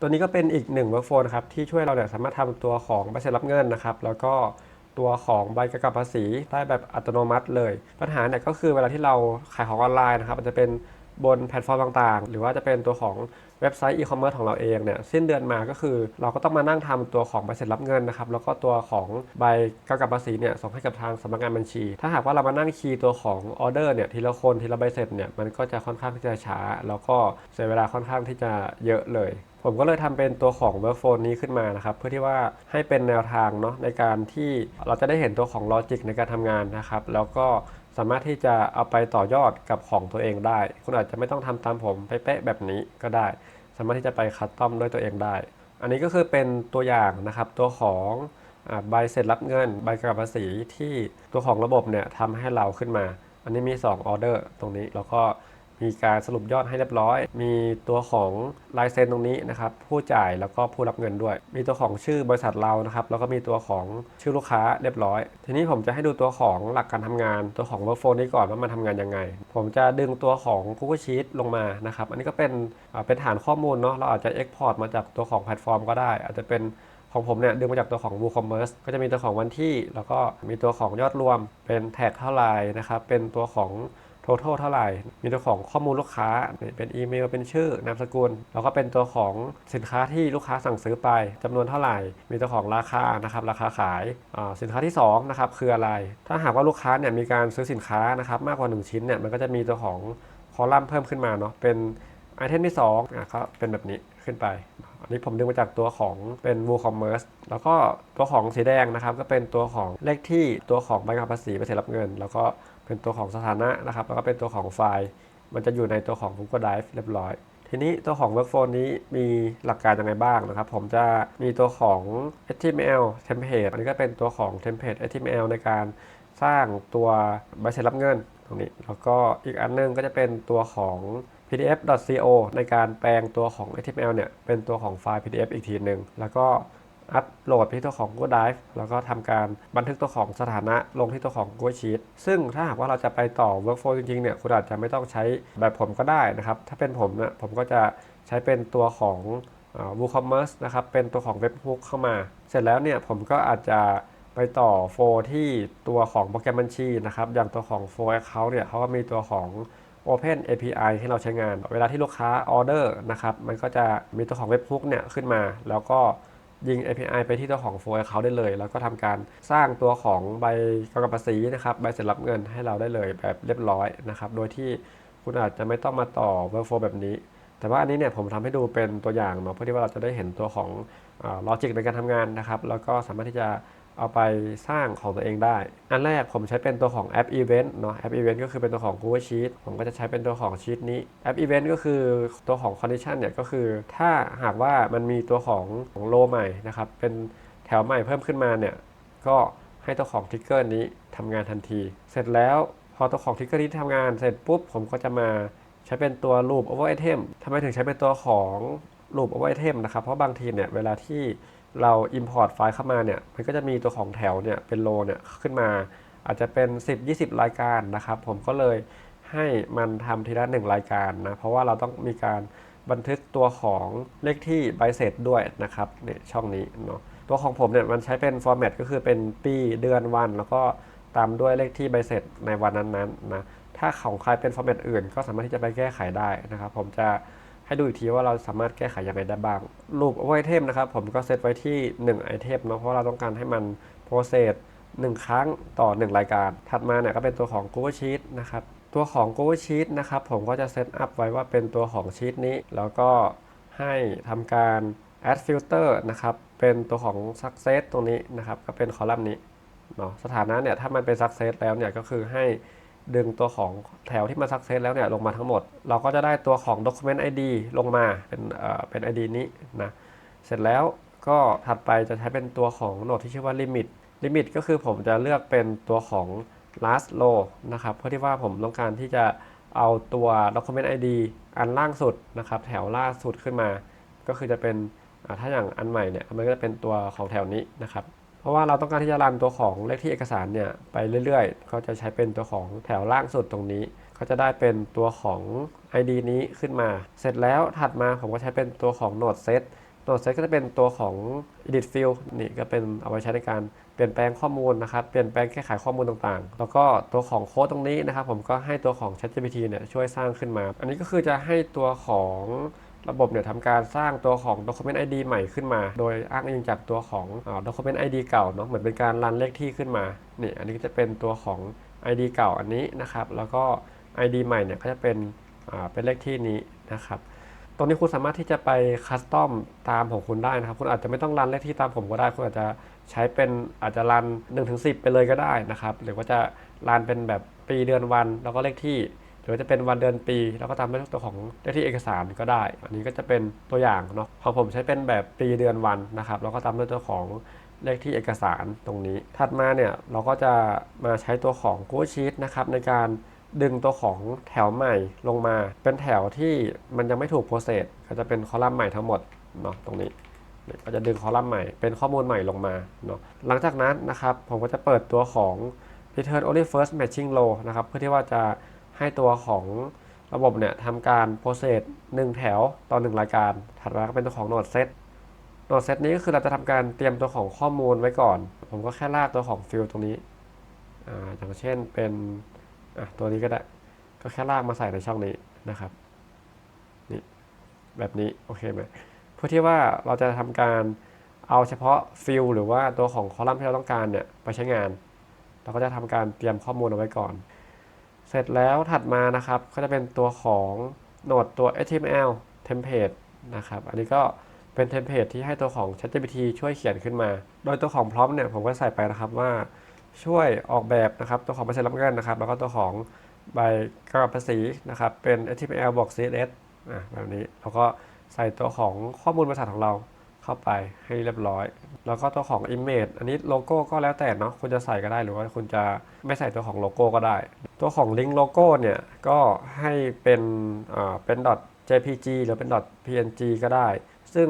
ตัวนี้ก็เป็นอีกหนึ่ง workflow นะครับที่ช่วยเราเนี่ยสามารถทำตัวของใบเสร็จรับเงินนะครับ แล้วก็ตัวของใบกำกับภาษีได้แบบอัตโนมัติเลย ปัญหาเนี่ยก็คือเวลาที่เราขายของออนไลน์นะครับมันจะเป็น บนแพลตฟอร์มต่างๆ หรือว่าจะเป็นตัวของเว็บไซต์อีคอมเมิร์ซของเราเองเนี่ยสิ้นเดือนมาก็คือ เราก็ต้องมานั่งทำตัวของใบเสร็จรับเงินนะครับแล้วก็ตัวของใบกำกับภาษีเนี่ยส่งให้กับทางสำนักงานบัญชี ถ้าหากว่าเรามานั่งคีย์ตัวของออเดอร์เนี่ยทีละคนทีละใบเสร็จเนี่ยมันก็จะค่อนข้างที่จะช้า แล้วก็เสียเวลาค่อนข้างที่จะเยอะเลยผมก็เลยทำเป็นตัวของ workflow นี้ขึ้นมานะครับ เพื่อที่ว่าให้เป็นแนวทางเนาะในการที่เราจะได้เห็นตัวของลอจิกในการทำงานนะครับ แล้วก็ สามารถที่จะเอาไปต่อยอดกับของตัวเองได้ คุณอาจจะไม่ต้องทำตามผมเป๊ะแบบนี้ก็ได้ สามารถที่จะไปคัสตอมด้วยตัวเองได้ อันนี้ก็คือเป็นตัวอย่างนะครับตัวของใบเสร็จรับเงินใบกำกับภาษีที่ตัวของระบบเนี่ยทำให้เราขึ้นมา อันนี้มี2ออเดอร์ตรงนี้แล้วก็ มีการสรุปยอดให้เรียบร้อย มีตัวของลายเซ็นตรงนี้นะครับ ผู้จ่ายแล้วก็ผู้รับเงินด้วย มีตัวของชื่อบริษัทเรานะครับ แล้วก็มีตัวของชื่อลูกค้าเรียบร้อย ทีนี้ผมจะให้ดูตัวของหลักการทำงาน ตัวของ workflow นี้ก่อนว่ามันทำงานยังไง ผมจะดึงตัวของ Google Sheet ลงมานะครับ อันนี้ก็เป็นเป็นฐานข้อมูลเนาะ เราอาจจะ export มาจากตัวของแพลตฟอร์มก็ได้ อาจจะเป็นของผมเนี่ยดึงมาจากตัวของ WooCommerce ก็จะมีตัวของวันที่ แล้วก็มีตัวของยอดรวม เป็นแท็กเท่าไหร่นะครับ เป็นตัวของ total เท่าไหร่ มีตัวของข้อมูลลูกค้า เป็นอีเมล เป็นชื่อ นามสกุล แล้วก็เป็นตัวของสินค้าที่ลูกค้าสั่งซื้อไปจำนวนเท่าไหร่ มีตัวของราคานะครับ ราคาขาย สินค้าที่2นะครับคืออะไร ถ้าหากว่าลูกค้าเนี่ยมีการซื้อสินค้านะครับมากกว่า 1 ชิ้นเนี่ย มันก็จะมีตัวของคอลัมน์เพิ่มขึ้นมาเนาะ เป็นไอเทมที่2อะก็เป็นแบบนี้ขึ้นไป อันนี้ผมดึงมาจากตัวของเป็น WooCommerce แล้วก็ตัวของสีแดงนะครับ ก็เป็นตัวของเลขที่ตัวของใบกำกับภาษีไปเสร็จรับเงิน แล้วก็ เป็นตัวของสถานะนะครับ แล้วก็เป็นตัวของไฟล์ มันจะอยู่ในตัวของ Google Drive เรียบร้อย ทีนี้ตัวของ Workflow นี้มีหลักการยังไงบ้างนะครับ ผมจะมีตัวของ HTML template อันนี้ก็เป็นตัวของ template HTML ในการสร้างตัวใบเสร็จรับเงินตรงนี้ แล้วก็อีกอันนึงก็จะเป็นตัวของ pdf.co ในการแปลงตัวของ HTML เนี่ยเป็นตัวของไฟล์ PDF อีกทีหนึ่งแล้วก็ อัปโหลดไปที่ตัวของ Google Drive แล้วก็ทำการบันทึกตัวของสถานะลงที่ตัวของ Google Sheet ซึ่งถ้าหากว่าเราจะไปต่อ Workflow จริงๆเนี่ยคุณอาจจะไม่ต้องใช้แบบผมก็ได้นะครับ ถ้าเป็นผมเนี่ยผมก็จะใช้เป็นตัวของ WooCommerce นะครับ เป็นตัวของ Webhook เข้ามา เสร็จแล้วเนี่ยผมก็อาจจะไปต่อโฟที่ตัวของโปรแกรมบัญชีนะครับ อย่างตัวของ f o Account เนี่ยเขาก็มีตัวของ Open API ให้เราใช้งาน เวลาที่ลูกค้าออเดอร์นะครับ มันก็จะมีตัวของ Webhook เนี่ยขึ้นมา แล้วก็ ยิง API ไปที่ตัวของ f o Account ได้เลย แล้วก็ทำการสร้างตัวของใบกำกับภาษีนะครับใบเสร็จรับเงินให้เราได้เลยแบบเรียบร้อยนะครับโดยที่คุณอาจจะไม่ต้องมาต่อ Workflow แบบนี้ แต่ว่าอันนี้เนี่ยผมทำให้ดูเป็นตัวอย่างเนาะเพื่อที่ว่าเราจะได้เห็นตัวของลอจิกในการทำงานนะครับแล้วก็สามารถที่จะ เอาไปสร้างของตัวเองได้ อันแรกผมใช้เป็นตัวของแอป Event เนาะแอป Event ก็คือเป็นตัวของ Google Sheet ผมก็จะใช้เป็นตัวของชีตนี้แอป Event ก็คือตัวของ Condition เนี่ยก็คือ ถ้าหากว่ามันมีตัวของของโลใหม่นะครับเป็นแถวใหม่เพิ่มขึ้นมาเนี่ยก็ให้ตัวของทิกเกอร์นี้ทำงานทันที เสร็จแล้วพอตัวของทิกเกอร์นี้ทำงานเสร็จปุ๊บผมก็จะมาใช้เป็นตัว loop over item ทำไมถึงใช้เป็นตัวของ loop over item นะครับเพราะบางทีเนี่ยเวลาที่ เรา import ไฟล์เข้ามาเนี่ยมันก็จะมีตัวของแถวเนี่ยเป็นโลเนี่ยขึ้นมา อาจจะเป็น 10-20 รายการนะครับ ผมก็เลยให้มันทำทีละ1รายการนะ เพราะว่าเราต้องมีการบันทึกตัวของเลขที่ใบเสร็จด้วยนะครับเนี่ยช่องนี้เนาะตัวของผมเนี่ยมันใช้เป็นฟอร์แมตก็คือเป็นปีเดือนวัน แล้วก็ตามด้วยเลขที่ใบเสร็จในวันนั้นๆนะถ้าของใครเป็นฟอร์แมตอื่น ก็สามารถที่จะไปแก้ไขได้นะครับ ผมจะ ให้ดูอีกทีว่าเราสามารถแก้ไขยังไงได้บ้างรูปไอเทมนะครับ ผมก็เซตไว้ที่1ไอเทมเนาะเพราะเราต้องการให้มันโปรเซส1 ครั้งต่อ 1 รายการ ถัดมาเนี่ยก็เป็นตัวของ Google Sheet นะครับ ตัวของ Google Sheet นะครับ ผมก็จะเซตอัพไว้ว่าเป็นตัวของชีตนี้ แล้วก็ให้ทำการ add filter นะครับ เป็นตัวของ success ตรงนี้นะครับ ก็เป็นคอลัมน์นี้เนาะ สถานะเนี่ยถ้ามันเป็น success แล้วเนี่ยก็คือให้ ดึงตัวของแถวที่มา success แล้วเนี่ยลงมาทั้งหมด เราก็จะได้ตัวของ document ID ลงมาเป็นเอ่อเป็น ID นี้นะ เสร็จแล้วก็ถัดไปจะใช้เป็นตัวของโหนดที่ชื่อว่า limit limit ก็คือผมจะเลือกเป็นตัวของ last row นะครับ เพื่อที่ว่าผมต้องการที่จะเอาตัว document ID อันล่างสุดนะครับ แถวล่าสุดขึ้นมา ก็คือจะเป็นถ้าอย่างอันใหม่เนี่ยมันก็จะเป็นตัวของแถวนี้นะครับ เพราะว่าเราต้องการที่จะรันตัวของเลขที่เอกสารเนี่ยไปเรื่อยๆ ก็จะใช้เป็นตัวของแถวล่างสุดตรงนี้ ก็จะได้เป็นตัวของ ID นี้ขึ้นมา เสร็จแล้วถัดมาผมก็ใช้เป็นตัวของ Node Set Node Set ก็จะเป็นตัวของ Edit Field นี่ก็เป็นเอาไว้ใช้ในการเปลี่ยนแปลงข้อมูลนะครับ เปลี่ยนแปลงแก้ไขข้อมูลต่างๆ แล้วก็ตัวของโค้ดตรงนี้นะครับ ผมก็ให้ตัวของ ChatGPT เนี่ยช่วยสร้างขึ้นมา อันนี้ก็คือจะให้ตัวของ ระบบเนี่ยทำการสร้างตัวของ Document ID ใหม่ขึ้นมา โดยอ้างอิงจากตัวของอ Document ID เก่าเนาะเหมือนเป็นการรันเลขที่ขึ้นมานี่อันนี้ก็จะเป็นตัวของ ID เก่าอันนี้นะครับ แล้วก็ ID ใหม่เนี่ยก็จะเป็นเป็นเลขที่นี้นะครับตรงนี้คุณสามารถที่จะไปคัสตอมตามของคุณได้นะครับ คุณอาจจะไม่ต้องรันเลขที่ตามผมก็ได้ คุณอาจจะใช้เป็นอาจจะรัน1-10ถึง10ไปเลยก็ได้นะครับ หรือว่าจะรันเป็นแบบปีเดือนวันแล้วก็เลขที่ รือจะเป็นวันเดือนปีแล้วก็ตามด้วยตัวของเลขที่เอกสารก็ได้ อันนี้ก็จะเป็นตัวอย่างเนาะของผมใช้เป็นแบบปีเดือนวันนะครับแล้วก็ตามด้วยตัวของเลขที่เอกสารตรงนี้ ถัดมาเนี่ยเราก็จะมาใช้ตัวของ Google Sheet นะครับในการดึงตัวของแถวใหม่ลงมา เป็นแถวที่มันยังไม่ถูกโปรเซสก็จะเป็นคอลัมน์ใหม่ทั้งหมดเนาะตรงนี้ก็จะดึงคอลัมน์ใหม่เป็นข้อมูลใหม่ลงมาเนาะหลังจากนั้นนะครับผมก็จะเปิดตัวของ return only first matching row นะครับเพื่อที่ว่าจะ ให้ตัวของระบบเนี่ยทำการโปรเซส1แถวต่อ 1 รายการ ถัดมาก็เป็นตัวของ node set node set นี้ก็คือเราจะทำการเตรียมตัวของข้อมูลไว้ก่อน ผมก็แค่ลากตัวของ field ตรงนี้ออย่างเช่นเป็นตัวนี้ก็ได้ ก็แค่ลากมาใส่ในช่องนี้นะครับนี่แบบนี้โอเคไหมเพื่อที่ว่าเราจะทำการเอาเฉพาะฟิลหรือว่าตัวของคอลัมน์ที่เราต้องการเนี่ยไปใช้งาน เราก็จะทำการเตรียมข้อมูลเอาไว้ก่อน เสร็จแล้วถัดมานะครับก็จะเป็นตัวของโหนดตัว HTML template นะครับ อันนี้ก็เป็นเทมเพลตที่ให้ตัวของ ChatGPT ช่วยเขียนขึ้นมา โดยตัวของพร้อมเนี่ยผมก็ใส่ไปนะครับว่าช่วยออกแบบนะครับตัวของใบเสร็จรับเงินนะครับ แล้วก็ตัวของใบกำกับภาษีนะครับ เป็น HTML บวก CSS อะแบบนี้ แล้วก็ใส่ตัวของข้อมูลบริษัทของเราเข้าไปให้เรียบร้อย แล้วก็ตัวของ Image อันนี้โลโก้ก็แล้วแต่เนาะคุณจะใส่ก็ได้หรือว่าคุณจะไม่ใส่ตัวของโลโก้ก็ได้ ตัวของลิงก์โลโก้เนี่ยก็ให้เป็นอ่าเป็น .jpg หรือเป็น .png ก็ได้ ซึ่ง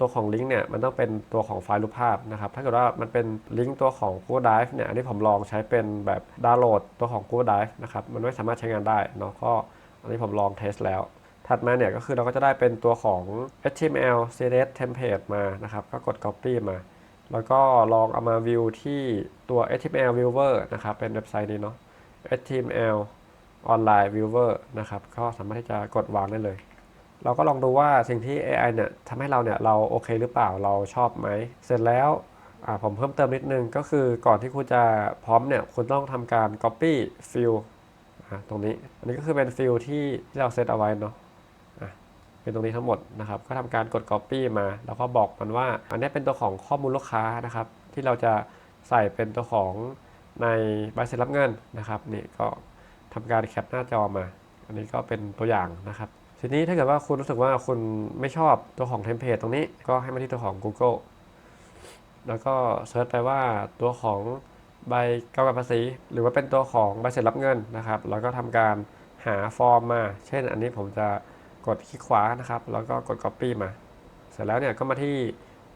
ตัวของลิงก์เนี่ยมันต้องเป็นตัวของไฟล์รูปภาพนะครับ ถ้าเกิดว่ามันเป็นลิงก์ตัวของ Google Drive เนี่ยอันนี้ผมลองใช้เป็นแบบดาวน์โหลดตัวของ Google Drive นะครับ มันไม่สามารถใช้งานได้เนาะก็อันนี้ผมลองเทสแล้ว ถัดมาเนี่ยก็คือเราก็จะได้เป็นตัวของ HTML CSS template มานะครับ ก็กด copy มา แล้วก็ลองเอามาวิวที่ตัว HTML viewer นะครับ เป็นเว็บไซต์นี้เนาะ HTML online viewer นะครับ ก็สามารถที่จะกดวางได้เลย เราก็ลองดูว่าสิ่งที่ AI เนี่ยทำให้เราเนี่ยเราโอเคหรือเปล่า เราชอบไหม เสร็จแล้วอ่าผมเพิ่มเติมนิดนึง ก็คือก่อนที่คุณจะพร้อมเนี่ย คุณต้องทำการ copy field อ่าตรงนี้ อันนี้ก็คือเป็น field ที่ที่เราเซตเอาไว้เนาะ เป็นตรงนี้ทั้งหมดนะครับ ก็ทำการกด copy มา แล้วก็บอกมันว่า อันนี้เป็นตัวของข้อมูลลูกค้านะครับ ที่เราจะใส่เป็นตัวของในใบเสร็จรับเงินนะครับนี่ก็ทำการแคปหน้าจอมา อันนี้ก็เป็นตัวอย่างนะครับ ทีนี้ถ้าเกิดว่าคุณรู้สึกว่าคุณไม่ชอบตัวของเทมเพลตตรงนี้ก็ให้มาที่ตัวของ Google แล้วก็เซิร์ชไปว่าตัวของใบกำกับภาษีหรือว่าเป็นตัวของใบเสร็จรับเงินนะครับ แล้วก็ทำการหาฟอร์มมา เช่นอันนี้ผมจะ กดคลิกขวานะครับ แล้วก็กด Copy มา เสร็จแล้วเนี่ยก็มาที่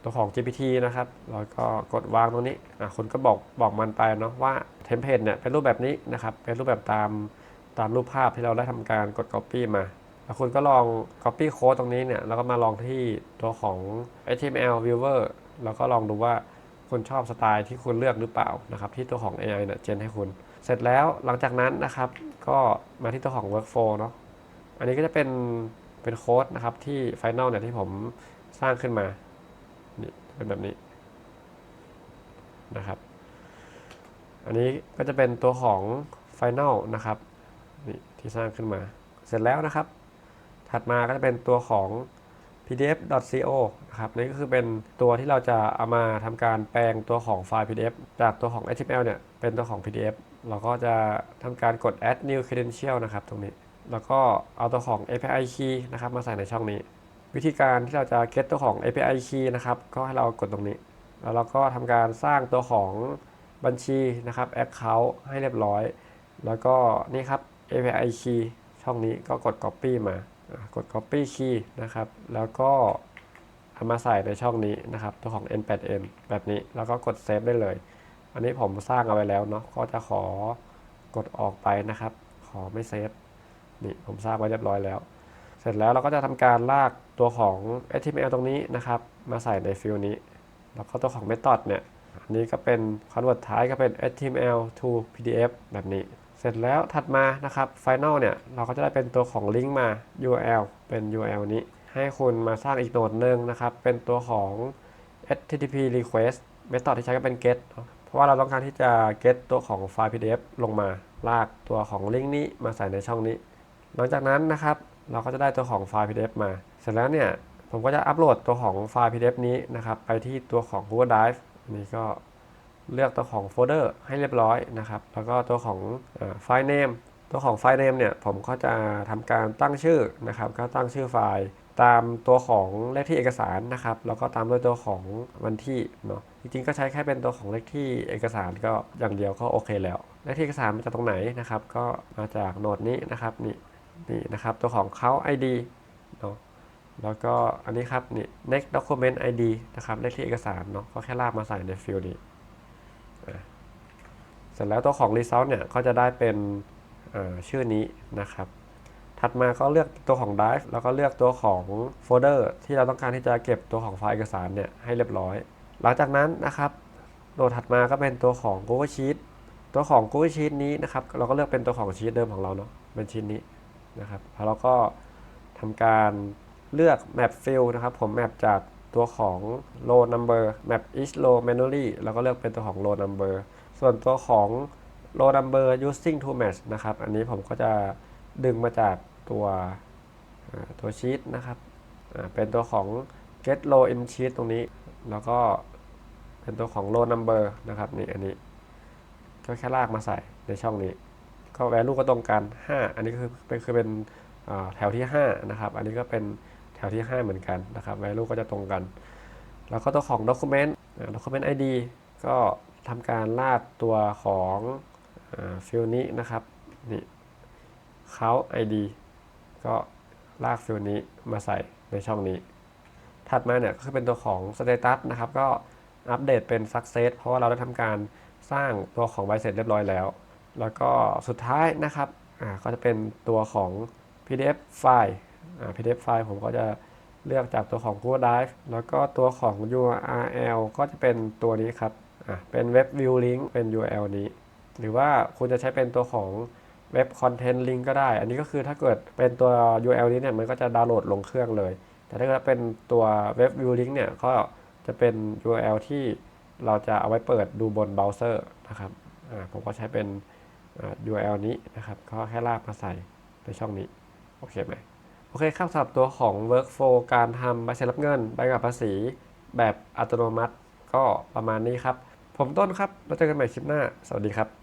ตัวของ GPT นะครับ แล้วก็กดวางตรงนี้อะคุณก็บอกบอกมันไปเนาะว่าเทมเพลตเนี่ยเป็นรูปแบบนี้นะครับ เป็นรูปแบบตามตามรูปภาพที่เราได้ทำการกด Copy มา แล้วคุณก็ลอง copy code ตรงนี้เนี่ย แล้วก็มาลองที่ตัวของ HTML viewer แล้วก็ลองดูว่าคุณชอบสไตล์ที่คุณเลือกหรือเปล่านะครับ ที่ตัวของ AI เนี่ยเจนให้คุณ เสร็จแล้วหลังจากนั้นนะครับ ก็มาที่ตัวของ workflow เนาะอันนี้ก็จะเป็น เป็นโค้ดนะครับที่ final เนี่ยที่ผมสร้างขึ้นมา นี่เป็นแบบนี้นะครับ อันนี้ก็จะเป็นตัวของ final นะครับนี่ที่สร้างขึ้นมา เสร็จแล้วนะครับ ถัดมาก็จะเป็นตัวของ pdf.co นะครับนี่ก็คือเป็นตัวที่เราจะเอามาทำการแปลงตัวของไฟล์ pdf จากตัวของ html เนี่ยเป็นตัวของ pdf เราก็จะทำการกด add new credential นะครับตรงนี้ แล้วก็เอาตัวของ API key นะครับมาใส่ในช่องนี้ วิธีการที่เราจะ get ตัวของ API key นะครับก็ให้เรากดตรงนี้ แล้วเราก็ทำการสร้างตัวของบัญชีนะครับ account ให้เรียบร้อย แล้วก็นี่ครับ API key ช่องนี้ก็กด copy มากด copy key นะครับ แล้วก็เอามาใส่ในช่องนี้นะครับ ตัวของ n8n แบบนี้ แล้วก็กด save ได้เลย อันนี้ผมสร้างเอาไว้แล้วเนาะ ก็จะขอกดออกไปนะครับ ขอไม่เซฟ นี่ผมสร้างไว้เรียบร้อยแล้ว เสร็จแล้วเราก็จะทำการลากตัวของ HTML ตรงนี้นะครับ มาใส่ในฟิลนี้ แล้วก็ตัวของ method เนี่ยอันนี้ก็เป็น convert type ก็เป็น HTML to PDF แบบนี้ เสร็จแล้วถัดมานะครับ final เนี่ยเราก็จะได้เป็นตัวของ link มา URL เป็น URL นี้ ให้คุณมาสร้างอีกโหนดหนึ่งนะครับ เป็นตัวของ HTTP request method ที่ใช้ก็เป็น get เพราะว่าเราต้องการที่จะ get ตัวของไฟล์ PDF ลงมา ลากตัวของลิงก์นี้มาใส่ในช่องนี้ หลังจากนั้นนะครับ เราก็จะได้ตัวของไฟล์ PDF มา เสร็จแล้วเนี่ยผมก็จะอัปโหลดตัวของไฟล์ PDF นี้นะครับ ไปที่ตัวของ Google Drive นนี้ก็เลือกตัวของโฟลเดอร์ให้เรียบร้อยนะครับ แล้วก็ตัวของไฟล์ name ตัวของไฟล์ name เนี่ยผมก็จะทำการตั้งชื่อนะครับ ก็ตั้งชื่อไฟล์ตามตัวของเลขที่เอกสารนะครับ แล้วก็ตามด้วยตัวของวันที่เนาะ จริงๆ ก็ใช้แค่เป็นตัวของเลขที่เอกสารก็อย่างเดียวก็โอเคแล้ว เลขที่เอกสารมาจากตรงไหนนะครับ ก็มาจากโหนดนี้นะครับนี่ นี่นะครับตัวของเขา ID เนาะแล้วก็อันนี้ครับนี่ next document ID นะครับเลขที่เอกสารเนาะก็แค่ลากมาใส่ในฟิลนี้อ่เสร็จแล้วตัวของ result เนี่ยก็จะได้เป็นชื่อนี้นะครับ ถัดมาก็เลือกตัวของ Drive แล้วก็เลือกตัวของโฟลเดอร์ที่เราต้องการที่จะเก็บตัวของไฟล์เอกสารเนี่ยให้เรียบร้อย หลังจากนั้นนะครับโหลดถัดมาก็เป็นตัวของ Google Sheet ตัวของ Google Sheet นี้นะครับ เราก็เลือกเป็นตัวของชีตเดิมของเราเนาะเป็นชิ้นนี้ นะครับแล้วเราก็ทำการเลือก Map Fill นะครับ ผม map จากตัวของ row number map each row manually แล้วก็เลือกเป็นตัวของ row number ส่วนตัวของ row number using to match นะครับ อันนี้ผมก็จะดึงมาจากตัวตัวชีตนะครับ เป็นตัวของ get row in sheet ตรงนี้ แล้วก็เป็นตัวของ row number นะครับ นี่อันนี้ ก็แค่ลากมาใส่ในช่องนี้ ก็ value ก็ตรงกัน 5 อันนี้คือเป็นคือเป็นแถวที่5นะครับ อันนี้ก็เป็นแถวที่ 5 เหมือนกันนะครับ value ก็จะตรงกัน แล้วก็ตัวของ document document ID ก็ทำการลากตัวของฟิลนี้นะครับนี่เขา ID ก็ลากฟิลนี้มาใส่ในช่องนี้ ถัดมาเนี่ยก็คือเป็นตัวของ status นะครับ ก็อัปเดตเป็น success เพราะว่าเราได้ทำการสร้างตัวของใบเสร็จเรียบร้อยแล้ว แล้วก็สุดท้ายนะครับก็จะเป็นตัวของ PDF ไฟล์ PDF ไฟล์ผมก็จะเลือกจากตัวของ Google Drive แล้วก็ตัวของ URL ก็จะเป็นตัวนี้ครับเป็น Web View Link เป็น URL นี้ หรือว่าคุณจะใช้เป็นตัวของ Web Content Link ก็ได้ อันนี้ก็คือถ้าเกิดเป็นตัว URL นี้เนี่ยมันก็จะดาวน์โหลดลงเครื่องเลย แต่ถ้าเกิดเป็นตัว Web View Link เนี่ยก็จะเป็น URL ที่เราจะเอาไว้เปิดดูบนเบราว์เซอร์นะครับผมก็ใช้เป็น URL นี้นะครับก็แค่ลากมาใส่ในช่องนี้ โอเคไหมโอเคครับสำหรับตัวของ Workflow การทำใบเสร็จรับเงินใบกับภาษีแบบอัตโนมัติก็ประมาณนี้ครับ ผมต้นครับ แล้วเจอกันใหม่คลิปหน้า สวัสดีครับ